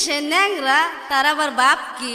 शेन्यांग्रा तारावर बाप की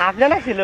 আপনি না ছিল।